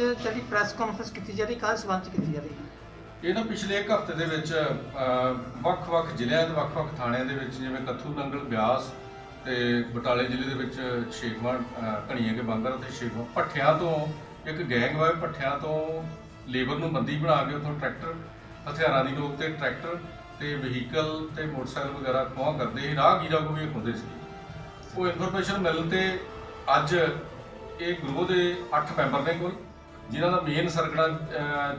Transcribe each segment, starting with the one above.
ਜਿਹੜੀ press conference ਕੀਤੀ ਜਾ ਰਹੀ ਕਾਹਦੇ ਸਬੰਧ ਚ ਕੀਤੀ ਜਾ ਰਹੀ ਇਹ ਨਾ ਪਿਛਲੇ ਇੱਕ ਹਫ਼ਤੇ ਦੇ ਵਿੱਚ ਅ, ਵੱਖ-ਵੱਖ ਜ਼ਿਲ੍ਹਿਆਂ ਦੇ ਵੱਖ-ਵੱਖ ਥਾਣਿਆਂ ਦੇ ਵਿੱਚ ਜਿਵੇਂ ਕੱਥੂ ਨੰਗਲ ਬਿਆਸ ਤੇ ਬਟਾਲੇ ਜ਼ਿਲ੍ਹੇ ਦੇ ਵਿੱਚ ਸ਼ੇਖਵਾਂ ਘਣੀਏ ਕੇ ਬੰਦਰ ਅਤੇ ਸ਼ੇਖਵਾਂ ਭੱਠਿਆਂ ਤੋਂ ਇੱਕ ਗੈਂਗ ਵਾਏ ਭੱਠਿਆਂ ਤੋਂ ਲੇਬਰ ਨੂੰ ਬੰਦੀ ਬਣਾ ਕੇ ਉੱਥੋਂ ਟਰੈਕਟਰ ਹਥਿਆਰਾਂ ਦੀ ਲੋਕ ਤੇ ਟਰੈਕਟਰ ਤੇ ਵਹੀਕਲ ਤੇ ਮੋਟਰਸਾਈਕਲ ਵਗੈਰਾ ਖੋਹ ਕਰਦੇ ਸੀ। ਰਾਹਗੀਰਾਂ ਕੋ ਵੀ ਹੁੰਦੇ ਸੀ। ਉਹ ਇਨਫੋਰਮੇਸ਼ਨ ਮਿਲਣ ਤੇ ਅੱਜ ਇਹ ਗਰੋਹ ਦੇ 8 ਮੈਂਬਰ ਨੇ ਕੋਲ। ਜਿਨ੍ਹਾਂ ਦਾ ਮੇਨ ਸਰਗਣਾ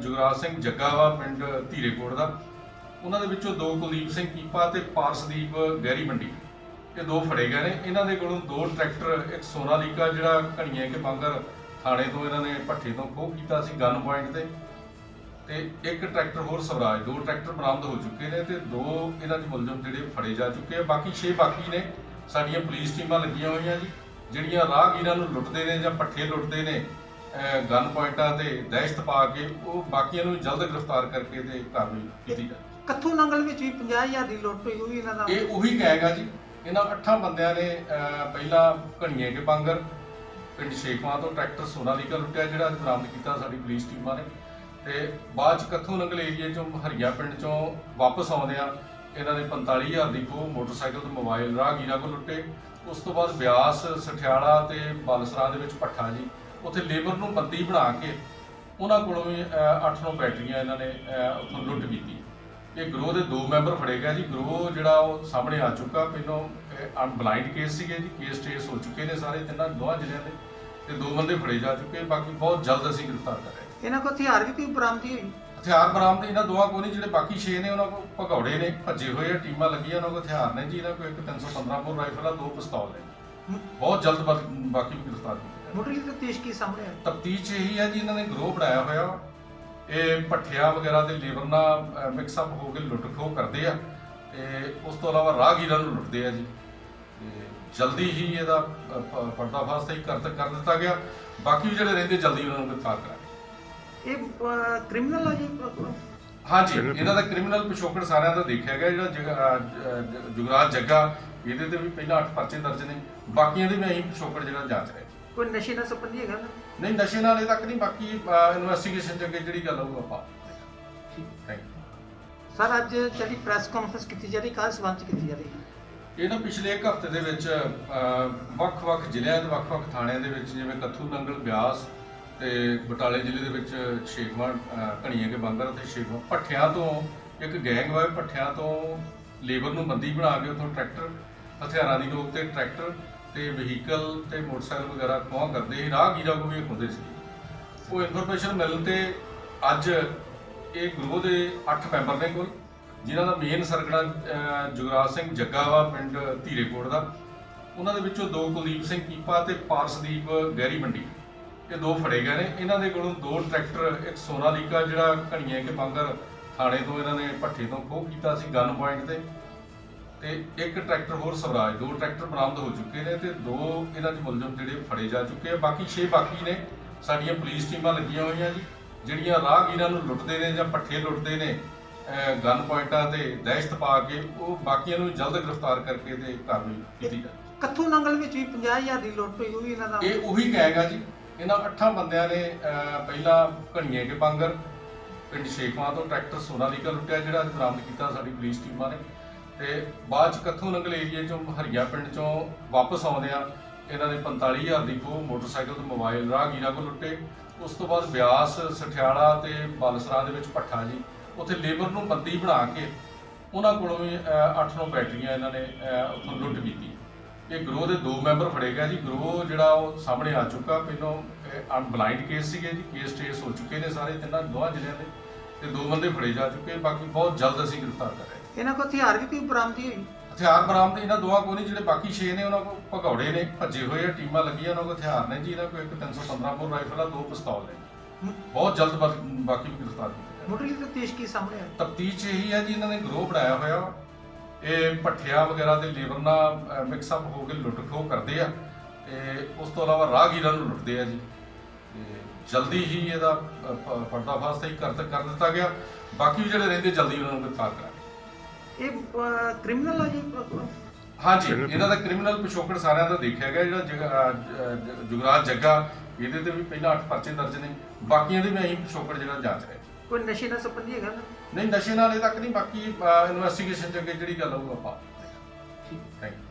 ਜੁਗਰਾਜ ਸਿੰਘ ਜੱਗਾ ਵਾ ਪਿੰਡ ਧੀਰੇਕੋਟ ਦਾ, ਉਹਨਾਂ ਦੇ ਵਿੱਚੋਂ ਦੋ ਕੁਲਦੀਪ ਸਿੰਘ ਕੀਪਾ ਤੇ ਪਾਰਸਦੀਪ ਗਹਿਰੀ ਮੰਡੀ। ਇਹ ਦੋ ਫੜੇ ਗਏ ਨੇ। ਇਹਨਾਂ ਦੇ ਕੋਲੋਂ ਦੋ ਟਰੈਕਟਰ, ਇੱਕ ਸੋਨਾਲੀਕਾ, ਜਿਹੜਾ ਘਣੀਏ ਕੇ ਬੰਗਰ ਥਾਣੇ ਤੋਂ ਇਹਨਾਂ ਨੇ ਭੱਠੇ ਤੋਂ ਖੋਹ ਕੀਤਾ ਸੀ ਗਨ ਪੁਆਇੰਟ ਤੇ। ਤੇ ਇੱਕ ਟਰੈਕਟਰ ਹੋਰ ਸਵਰਾਜ, ਦੋ ਟਰੈਕਟਰ ਬਰਾਮਦ ਹੋ ਚੁੱਕੇ ਨੇ ਤੇ ਦੋ ਇਹਨਾਂ ਦੇ ਮੁਲਜ਼ਮ ਜਿਹੜੇ ਫੜੇ ਜਾ ਚੁੱਕੇ ਆ। ਬਾਕੀ 6 ਬਾਕੀ ਨੇ। ਸਾਡੀਆਂ ਪੁਲਿਸ ਟੀਮਾਂ ਲੱਗੀਆਂ ਹੋਈਆਂ ਜੀ, ਜਿਹੜੀਆਂ ਰਾਹਗੀਰਾਂ ਨੂੰ ਲੁੱਟਦੇ ਨੇ ਜਾਂ ਪੱਠੇ ਲੁੱਟਦੇ ਨੇ। ਗਨ ਪੁਆਇੰਟਾਂ ਤੇ ਦਹਿਸ਼ਤ ਪਾ ਕੇ ਉਹ ਬਾਕੀਆਂ ਨੂੰ ਜਲਦ ਗ੍ਰਿਫਤਾਰ ਕਰਕੇ ਤੇ ਕਾਰਵਾਈ ਕੀਤੀ ਜਾਵੇ ਕੱਥੂ ਨੰਗਲ ਵਿੱਚ ਵੀ 50000 ਦੀ ਲੁੱਟ ਹੋਈ ਉਹ ਵੀ ਇਹਨਾਂ ਦਾ। ਇਹ ਉਹੀ ਆ ਜੀ। ਇਹਨਾਂ ਅੱਠਾਂ ਬੰਦਿਆਂ ਨੇ ਪਹਿਲਾਂ ਘਣੀਏ ਕੇ ਬਾਂਗਰ ਪਿੰਡ ਸ਼ੇਖਵਾਂ ਤੋਂ ਟਰੈਕਟਰ ਸੋਨਾਲੀਕਾ ਲੁੱਟਿਆ ਜਿਹੜਾ ਬਰਾਮਦ ਕੀਤਾ ਸਾਡੀ ਪੁਲਿਸ ਟੀਮਾਂ ਨੇ। ਤੇ ਬਾਅਦ ਚ ਕੱਥੂ ਨੰਗਲ ਏਰੀਏ ਚੋਂ ਹਰੀਆ ਪਿੰਡ ਚੋਂ ਵਾਪਸ ਆਉਂਦੇ ਆ ਇਹਨਾਂ ਨੇ 45000 ਦੀ ਖੋਹ ਮੋਟਰਸਾਈਕਲ ਤੇ ਮੋਬਾਈਲ ਰਾਹਗੀਰਾਂ ਕੋਲ ਲੁੱਟੇ। ਉਸ ਤੋਂ ਬਾਅਦ ਬਿਆਸ ਸਠਿਆਲਾ ਤੇ ਬਾਲਸਰਾ ਦੇ ਵਿੱਚ ਭੱਠਾ ਜੀ। ਉੱਥੇ ਲੇਬਰ ਨੂੰ ਬੰਦੀ ਬਣਾ ਕੇ ਉਹਨਾਂ ਕੋਲੋਂ ਵੀ 8-9 ਬੈਟਰੀਆਂ ਇਹਨਾਂ ਨੇ ਉੱਥੋਂ ਲੁੱਟ ਕੀਤੀ। ਇਹ ਗਰੋਹ ਦੇ ਦੋ ਮੈਂਬਰ ਫੜੇ ਗਏ ਜੀ। ਗਰੋਹ ਜਿਹੜਾ ਉਹ ਸਾਹਮਣੇ ਆ ਚੁੱਕਾ। ਪਹਿਲਾਂ ਅਨਬਲਾਈਂਡ ਕੇਸ ਸੀਗੇ ਜੀ। ਕੇਸ ਟ੍ਰੇਸ ਹੋ ਚੁੱਕੇ ਨੇ ਸਾਰੇ ਤਿੰਨਾਂ ਦੋਹਾਂ ਜ਼ਿਲ੍ਹਿਆਂ ਦੇ। ਤੇ ਦੋ ਬੰਦੇ ਫੜੇ ਜਾ ਚੁੱਕੇ ਬਾਕੀ ਬਹੁਤ ਜਲਦ ਅਸੀਂ ਗ੍ਰਿਫਤਾਰ ਕਰ ਰਹੇ ਇਹਨਾਂ ਕੋਲ ਹਥਿਆਰ ਵੀ ਕੋਈ ਬਰਾਮਦੀ ਹੋਈ? ਹਥਿਆਰ ਬਰਾਮਦ ਇਹਨਾਂ ਦੋਹਾਂ ਕੋਲ ਨਹੀਂ। ਜਿਹੜੇ ਬਾਕੀ 6 ਨੇ ਉਹਨਾਂ ਕੋਲ ਭਗੌੜੇ ਨੇ। ਭੱਜੇ ਹੋਏ ਆ ਟੀਮਾਂ ਲੱਗੀਆਂ ਉਹਨਾਂ ਕੋਲ ਹਥਿਆਰ ਨੇ ਜੀ। ਇਹਨਾਂ ਕੋਲ ਇੱਕ 315 ਬੋਰ ਰਾਈਫਲ ਆ ਦੋ ਪਿਸਤੌਲ ਨੇ। ਬਹੁਤ ਜਲਦ ਬਾਕੀ ਵੀ ਗ੍ਰਿਫਤਾਰ ਕੀਤੇ। ਮੁੱਢਲੀ ਤਫਤੀਸ਼ ਕੀ ਸਾਹਮਣੇ ਆਈ? ਤਫਤੀਸ਼ ਇਹੀ ਹੈ ਜੀ ਇਹਨਾਂ ਨੇ ਗਰੋਹ ਬਣਾਇਆ ਹੋਇਆ। ਵਾ ਇਹ ਭੱਠਿਆਂ ਵਗੈਰਾ ਦੇ ਲੇਬਰ ਨਾਲ ਮਿਕਸ ਅਪ ਹੋ ਕੇ ਲੁੱਟ ਖੋਹ ਕਰਦੇ ਆ। ਤੇ ਉਸ ਤੋਂ ਇਲਾਵਾ ਰਾਹਗੀਰਾਂ ਨੂੰ ਲੁੱਟਦੇ ਆ ਜੀ। ਤੇ ਜਲਦੀ ਹੀ ਇਹਦਾ ਅ, ਪ- ਪਰਦਾਫਾਸ਼ ਤਾਂ ਕਰ ਕਰ ਦਿੱਤਾ ਗਿਆ। ਬਾਕੀ ਜਿਹੜੇ ਰਹਿੰਦੇ ਜਲਦੀ ਉਹਨਾਂ ਨੂੰ ਗ੍ਰਿਫਤਾਰ ਕਰਾਂਗੇ ਇਹ ਕ੍ਰਿਮੀਨਲ ਆ ਜੀ? ਹਾਂਜੀ ਇਹਨਾਂ ਦਾ ਕ੍ਰਿਮੀਨਲ ਪਿਛੋਕੜ ਸਾਰਿਆਂ ਦਾ ਦੇਖਿਆ ਗਿਆ ਜਿਹੜਾ ਜਗ- ਅਹ ਜ- ਜ- ਜੁਗਰਾਜ ਜੱਗਾ ਇਹਦੇ ਤੇ ਵੀ ਪਹਿਲਾਂ 8 ਪਰਚੇ ਦਰਜ ਨੇ। ਬਾਕੀਆਂ ਦੇ ਵੀ ਅਸੀਂ ਪਿਛੋਕੜ ਜਿਹੜਾ ਜਾਂਚ ਰਹੇ ਕੋਈ ਨਸ਼ੇ ਨਾਲ ਸੰਬੰਧੀ ਹੈਗਾ ਨਾ ਨਹੀਂ ਨਸ਼ੇ ਨਾਲ ਤੱਕ ਨਹੀਂ ਬਾਕੀ ਇਨਵੈਸਟੀਗੇਸ਼ਨ ਚ ਅੱਗੇ ਜਿਹੜੀ ਗੱਲ ਹੋਊ ਆਪਾਂ। ਥੈਂਕ ਸਰ ਅੱਜ ਜਿਹੜੀ ਪ੍ਰੈਸ ਕਾਨਫਰੰਸ ਕੀਤੀ ਜਾ ਰਹੀ ਕਾਹਦੇ ਸਬੰਧ ਚ ਕੀਤੀ ਜਾ ਰਹੀ? ਹੈ ਇਹ ਨਾ ਪਿਛਲੇ ਇੱਕ ਹਫ਼ਤੇ ਦੇ ਵਿੱਚ ਵੱਖ-ਵੱਖ ਜ਼ਿਲ੍ਹਿਆਂ ਦੇ ਵੱਖ-ਵੱਖ ਥਾਣਿਆਂ ਦੇ ਵਿੱਚ ਜਿਵੇਂ ਕੱਥੂ ਨੰਗਲ ਬਿਆਸ ਤੇ ਬਟਾਲੇ ਜ਼ਿਲ੍ਹੇ ਦੇ ਵਿੱਚ ਸ਼ੇਖਵਾਂ ਘਣੀਏ ਕੇ ਬੰਦਰ ਤੇ ਸ਼ੇਖਵਾਂ ਭੱਠਿਆਂ ਤੋਂ ਇੱਕ ਗੈਂਗ ਵਾਏ ਭੱਠਿਆਂ ਤੋਂ ਲੇਬਰ ਨੂੰ ਬੰਦੀ ਬਣਾ ਕੇ ਉੱਥੋਂ ਟਰੈਕਟਰ ਹਥਿਆਰਾਂ ਦੀ ਨੋਕ ਤੇ ਟਰੈਕਟਰ ਤੇ ਵਹੀਕਲ ਤੇ ਮੋਟਰਸਾਈਕਲ ਵਗੈਰਾ ਖੋਹ ਕਰਦੇ ਸੀ। ਰਾਹਗੀਰਾਂ ਕੋ ਵੀ ਹੁੰਦੇ ਸੀ। ਉਹ ਇਨਫੋਰਮੇਸ਼ਨ ਮਿਲਣ ਤੇ ਅੱਜ ਇਹ ਗਰੋਹ ਦੇ 8 ਮੈਂਬਰ ਨੇ ਕੋਲ ਜਿਨ੍ਹਾਂ ਦਾ ਮੇਨ ਸਰਗਣਾ ਜੁਗਰਾਜ ਸਿੰਘ ਜੱਗਾ ਵਾ ਪਿੰਡ ਧੀਰੇਕੋਟ ਦਾ। ਉਹਨਾਂ ਦੇ ਵਿੱਚੋਂ ਦੋ ਕੁਲਦੀਪ ਸਿੰਘ ਕੀਪਾ ਤੇ ਪਾਰਸਦੀਪ ਗਹਿਰੀ ਮੰਡੀ। ਇਹ ਦੋ ਫੜੇ ਗਏ ਨੇ। ਇਹਨਾਂ ਦੇ ਕੋਲੋਂ ਦੋ ਟਰੈਕਟਰ, ਇੱਕ ਸੋਨਾਲੀਕਾ ਜਿਹੜਾ ਘਣੀਏ ਕੇ ਬੰਗਰ ਥਾਣੇ ਤੋਂ ਇਹਨਾਂ ਨੇ ਭੱਠੇ ਤੋਂ ਖੋਹ ਕੀਤਾ ਸੀ ਗਨ ਪੁਆਇੰਟ ਤੇ। ਤੇ ਇੱਕ ਟਰੈਕਟਰ ਹੋਰ ਸਵਰਾਜ ਦੋ ਟਰੈਕਟਰ ਬਰਾਮਦ ਹੋ ਚੁੱਕੇ ਨੇ ਤੇ ਦੋ ਇਹਨਾਂ ਦੇ ਮੁਲਜ਼ਮ ਜਿਹੜੇ ਫੜੇ ਜਾ ਚੁੱਕੇ ਆ। ਬਾਕੀ 6 ਬਾਕੀ ਨੇ। ਸਾਡੀਆਂ ਪੁਲਿਸ ਟੀਮਾਂ ਲੱਗੀਆਂ ਹੋਈਆਂ ਜੀ ਜਿਹੜੀਆਂ ਰਾਹਗੀਰਾਂ ਨੂੰ ਲੁੱਟਦੇ ਨੇ ਜਾਂ ਪੱਠੇ ਲੁੱਟਦੇ ਨੇ ਗਨ ਪੁਆਇੰਟਾਂ ਤੇ ਦਹਿਸ਼ਤ ਪਾ ਕੇ ਉਹ ਬਾਕੀਆਂ ਨੂੰ ਜਲਦ ਗ੍ਰਿਫਤਾਰ ਕਰਕੇ ਤੇ ਕਾਰਵਾਈ ਕੀਤੀ ਜਾਵੇ ਕੱਥੂ ਨੰਗਲ ਵਿੱਚ ਵੀ 50000 ਦੀ ਲੁੱਟ ਹੋਈ ਉਹ ਵੀ ਇਹਨਾਂ ਦਾ ਇਹ ਉਹੀ ਆ ਜੀ। ਇਹਨਾਂ ਅੱਠਾਂ ਬੰਦਿਆਂ ਨੇ ਪਹਿਲਾਂ ਘਣੀਏ ਕੇ ਬਾਂਗਰ ਪਿੰਡ ਸ਼ੇਖਵਾਂ ਤੋਂ ਟਰੈਕਟਰ ਸੋਨਾਲੀਕਾ ਲੁੱਟਿਆ ਜਿਹੜਾ ਬਰਾਮਦ ਕੀਤਾ ਸਾਡੀ ਪੁਲਿਸ ਟੀਮਾਂ ਨੇ। ਤੇ ਬਾਅਦ ਚ ਕੱਥੂ ਨੰਗਲ ਏਰੀਏ ਚੋਂ ਹਰੀਆ ਪਿੰਡ ਚੋਂ ਵਾਪਸ ਆਉਂਦੇ ਆ, ਇਹਨਾਂ ਨੇ 45000 ਦੀ ਖੋਹ ਮੋਟਰਸਾਈਕਲ ਤੇ ਮੋਬਾਈਲ ਰਾਹਗੀਰਾਂ ਕੋਲ ਲੁੱਟੇ। ਉਸ ਤੋਂ ਬਾਅਦ ਬਿਆਸ, ਸਠਿਆਲਾ ਤੇ ਬਾਲਸਰਾ ਦੇ ਵਿੱਚ ਭੱਠਾ ਜੀ। ਉੱਥੇ ਲੇਬਰ ਨੂੰ ਬੰਦੀ ਬਣਾ ਕੇ ਉਹਨਾਂ ਕੋਲੋਂ ਵੀ 8-9 ਬੈਟਰੀਆਂ ਇਹਨਾਂ ਨੇ ਉੱਥੋਂ ਲੁੱਟ ਕੀਤੀ। ਇਹ ਗਰੋਹ ਦੇ ਦੋ ਮੈਂਬਰ ਫੜੇ ਗਏ ਜੀ। ਗਰੋਹ ਜਿਹੜਾ ਉਹ ਸਾਹਮਣੇ ਆ ਚੁੱਕਾ। ਪਹਿਲਾਂ ਅਨਬਲਾਈਂਡ ਕੇਸ ਸੀਗੇ ਜੀ। ਕੇਸ ਟ੍ਰੇਸ ਹੋ ਚੁੱਕੇ ਨੇ ਸਾਰੇ ਤਿੰਨਾਂ ਦੋਹਾਂ ਜ਼ਿਲ੍ਹਿਆਂ ਦੇ। ਤੇ ਦੋ ਬੰਦੇ ਫੜੇ ਜਾ ਚੁੱਕੇ ਬਾਕੀ ਬਹੁਤ ਜਲਦ ਅਸੀਂ ਗ੍ਰਿਫਤਾਰ ਕਰ ਰਹੇ ਹਾਂ ਇਹਨਾਂ ਕੋਲ ਹਥਿਆਰ ਵੀ ਕੋਈ ਬਰਾਮਦੀ ਹੋਈ? ਹਥਿਆਰ ਬਰਾਮਦ ਇਹਨਾਂ ਦੋਹਾਂ ਕੋਲ ਨਹੀਂ ਜਿਹੜੇ ਬਾਕੀ 6 ਨੇ ਉਹਨਾਂ ਕੋਲ ਭਗੌੜੇ ਨੇ ਭੱਜੇ ਹੋਏ ਆ ਟੀਮਾਂ ਲੱਗੀਆਂ ਉਹਨਾਂ ਕੋਲ ਹਥਿਆਰ ਨੇ ਜੀ ਇਹਨਾਂ ਕੋਲ ਇੱਕ 315 ਬੋਰ ਰਾਈਫਲ ਆ ਦੋ ਪਿਸਤੌਲ ਨੇ। ਬਹੁਤ ਜਲਦ ਬਾ- ਬਾਕੀ ਵੀ ਗ੍ਰਿਫਤਾਰ ਕੀਤੇ ਮੁੱਢਲੀ ਤਫਤੀਸ਼ ਕੀ ਸਾਹਮਣੇ ਆਈ? ਤਫਤੀਸ਼ ਇਹੀ ਹੈ ਜੀ ਇਹਨਾਂ ਨੇ ਗਰੋਹ ਬਣਾਇਆ ਹੋਇਆ। ਵਾ ਇਹ ਭੱਠਿਆਂ ਵਗੈਰਾ ਦੇ ਲੇਬਰ ਨਾਲ ਮਿਕਸ ਅਪ ਹੋ ਕੇ ਲੁੱਟ ਖੋਹ ਕਰਦੇ ਆ ਤੇ ਉਸ ਤੋਂ ਇਲਾਵਾ ਰਾਹਗੀਰਾਂ ਨੂੰ ਲੁੱਟਦੇ ਆ ਜੀ। ਜਲਦੀ ਹੀ ਇਹਦਾ ਪਰਦਾਫਾਸ਼ ਤਾਂ ਹੀ ਕਰ ਕਰ ਦਿੱਤਾ ਗਿਆ। ਬਾਕੀ ਵੀ ਜਿਹੜੇ ਰਹਿੰਦੇ ਜਲਦੀ ਉਹਨਾਂ ਨੂੰ ਗ੍ਰਿਫਤਾਰ ਕਰਾਂਗੇ ਇਹ ਕ੍ਰਿਮੀਨਲ ਆ ਜੀ? ਹਾਂਜੀ ਇਹਨਾਂ ਦਾ ਕ੍ਰਿਮੀਨਲ ਪਿਛੋਕੜ ਸਾਰਿਆਂ ਦਾ ਦੇਖਿਆ ਗਿਆ। ਜਿਹੜਾ ਜੁਗਰਾਜ ਜੱਗਾ ਇਹਦੇ ਤੇ ਵੀ ਪਹਿਲਾਂ 8 ਪਰਚੇ ਦਰਜ ਨੇ। ਬਾਕੀਆਂ ਦੇ ਵੀ ਅਸੀਂ ਪਿਛੋਕੜ ਜਿਹੜਾ ਜਾਂਚ ਰਹੇ ਕੋਈ ਨਸ਼ੇ ਨਾਲ ਸੰਬੰਧੀ ਹੈਗਾ ਨਾ? ਨਹੀਂ ਨਸ਼ੇ ਨਾਲ ਇਹ ਤੱਕ ਨਹੀਂ ਬਾਕੀ ਇਨਵੈਸਟੀਗੇਸ਼ਨ ਚ ਅੱਗੇ ਜਿਹੜੀ ਗੱਲ ਹੋਊ ਆਪਾਂ। ਠੀਕ। Thank you